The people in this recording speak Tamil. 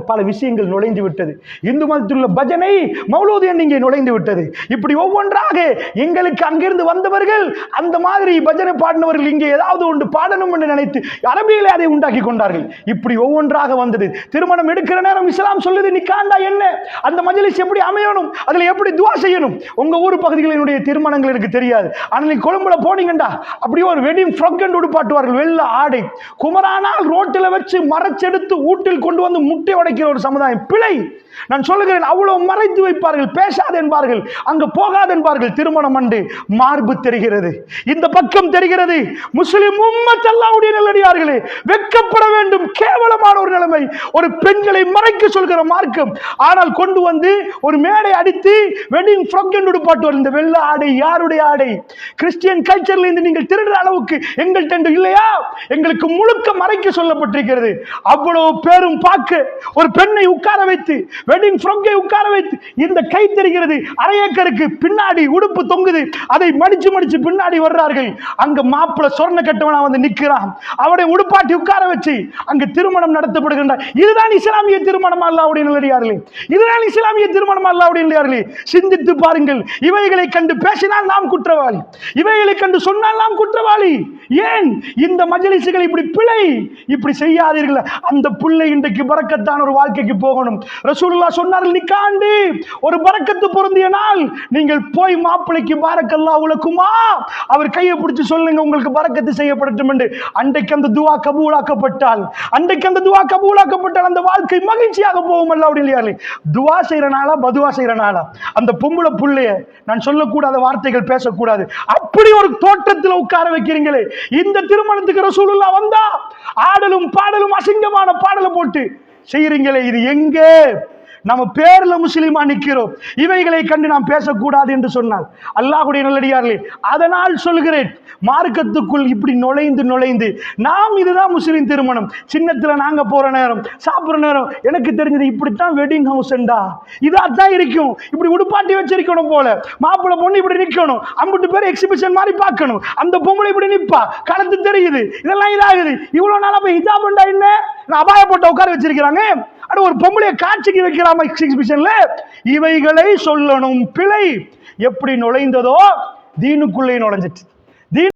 பல விஷயங்கள் நுழைந்து விட்டது. இந்து மதத்தில் உள்ள பஜனை மௌலூதி இங்கே நுழைந்து விட்டது. இப்படி ஒவ்வொன்றாக எங்களுக்கு அங்கிருந்து வந்தவர்கள் அந்த மாதிரி பஜனை பாடினவர்கள் இங்கே ஏதாவது ஒன்று பாடணும் என்று நினைத்து அரபியிலே அதை உண்டாக்கி கொண்டார்கள். இப்படி ஒவ்வொன்றாக வந்தது. திருமணம் எடுக்கிற நேரம் இஸ்லாம் சொல்லுது நிக்காண்டா என்ன? அந்த மஜலிஸ் எப்படி அமையணும்? அதில் எப்படி துவா செய்யணும்? உங்க ஊர் பகுதிகளினுடைய திருமணங்கள் எனக்கு தெரியாது. ஆனால் நீ கொழும்புல போனீங்கண்டா அப்படியே ஒரு வெடிங் ஃப்ரக் உடுப்பாட்டுவார்கள். வெள்ள ஆடை. குமரானால் ரோட்டில் வச்சு மறைச்செடுத்து ஊட்டில் கொண்டு வந்து முட்டை உடைக்கிற ஒரு சமுதாயம். பிழை. நான் சொல்லுகிறேன் அவ்வளவு மறைத்து வைப்பார்கள் பேசாது என்பார்கள். அங்கு போகாது என்பார்கள். திருமணம் அன்று மார்பு தெரிகிறது. இந்த பக்கம் தெரிகிறது முஸ்லிம் உம்மத் அல்லாவுடைய நல்லடியார்களே வெட்கப்பட வேண்டும். கேவலமான ஒரு நிலைமை. ஒரு பெண்களை மறைக்க சொல்கிற மார்க்கம். ஆனால் கொண்டு வந்து ஒரு மேடை அடித்து வெட்டிங் ஃப்ரக் என்று உடுப்பாட்டுவார் இந்த வெள்ள ஆடை யாருடைய ஆடை? கிறிஸ்டியன் கல்ச்சர்ல இருந்து நீங்கள் திருடுற அளவுக்கு எங்கள்கிட்ட இல்லையா? எங்களுக்கு முழுக்க மறைக்க சொல்லப்பட்டிருக்கிறது. அவ்வளவு பேரும் பார்க்க ஒரு பெண்ணை உட்கார வைத்து வெட்டிங் ஃப்ரொங்கை உட்கார வைத்து இந்த கை தெரிகிறது அரை ஏக்கருக்கு பின்னாடி உடுப்பு தொங்குது. அதை மடிச்சு மடிச்சு பின்னாடி வர்றார்கள். அங்க மாப்பிள்ள சொர்ண கட்டவனா வந்து நிக்கிறான் அவனை உடுப்பாட்டி உட்கார வச்சு அங்கு திருமணம் நடத்தப்படுகின்ற இதுதான் இஸ்லாமிய திருமணம் அல்ல அப்படின்னு இதுதான் இஸ்லாமிய திருமணம் அல்ல அப்படின்னு சிந்தித்து பாருங்கள். இவைகளை கண்டு பேசினால் நாம் குற்றவாளி. இவைகளை கண்டு சொன்னால் நாம் குற்றவாளி. ஏன்? இந்த மஜலிசுகள் இப்படி பிழை இப்படி செய்யாதீர்கள். அந்த பிள்ளை இன்றைக்கு பறக்கத்தான் ஒரு வாழ்க்கைக்கு போகணும். ரசூலுல்லா சொன்னார்கள் நிக்காண்டு ஒரு பறக்கத்து பொருந்திய நாள் நீங்கள் போய் மாப்பிளைக்கு பாரக்கல்லா உலக்குமா? அவர் கையை பிடிச்சி சொல்லுங்க உங்களுக்கு பறக்கத்து செய்யப்படட்டும் என்று. அன்றைக்கு அந்த துவா கபூலாக்கப்பட்டால் அன்றைக்கு அந்த துவா கபூலாக்கப்பட்டால் அந்த வாழ்க்கை மகிழ்ச்சியாக போகும் அல்ல அப்படின்னு இல்லையா? துவா செய்யற நாளா பதுவா செய்யற நாளா? அந்த பொம்பளை புள்ளைய நான் சொல்லக்கூடாத வார்த்தைகள் பேசக்கூடாது. அப்படி ஒரு தோட்டத்தில் உட்கார வைக்கிறீங்களே இந்த திருமணத்துக்கு ரசூலுல்லா வந்தா ஆடலும் பாடலும் அசிங்கமான பாடலை போட்டு செய்யறீங்களே இது எங்கே? நம்ம பேர்ல முஸ்லீமா நிற்கிறோம் இவைகளை கண்டு நாம் பேசக்கூடாது என்று சொன்னார் அல்லாஹுடைய நல்லடியார்களே அதனால் சொல்கிறேன் மார்க்கத்துக்குள் இப்படி நுழைந்து நுழைந்து நாம் இதுதான் முஸ்லீம் திருமணம். சின்னத்துல நாங்க போற நேரம் சாப்பிடுற நேரம் எனக்கு தெரிஞ்சது இப்படித்தான் வெட்டிங் ஹவுஸ்ண்டா இதா தான் இருக்கும். இப்படி உடுப்பாட்டி வச்சிருக்கணும் போல. மாப்பிள்ளை பொண்ணு இப்படி நிக்கணும். அம்பிட்டு பேர் எக்ஸிபிஷன் மாதிரி பார்க்கணும். அந்த பொம்பளை இப்படி நிப்பா. கலந்து தெரியுது. இதெல்லாம் இதாகுது. இவ்வளவு நாளா போய் பண்ணா என்ன? அபாய போட்டு உட்கார வச்சிருக்கிறாங்க. அட ஒரு பொம்பளைய காட்சிக்கு வைக்கிறாம எக்ஸிபிஷன்ல. இவைகளை சொல்லணும் பிழை. எப்படி நுழைந்ததோ தீனுக்குள்ளே நுழைஞ்சிட்டு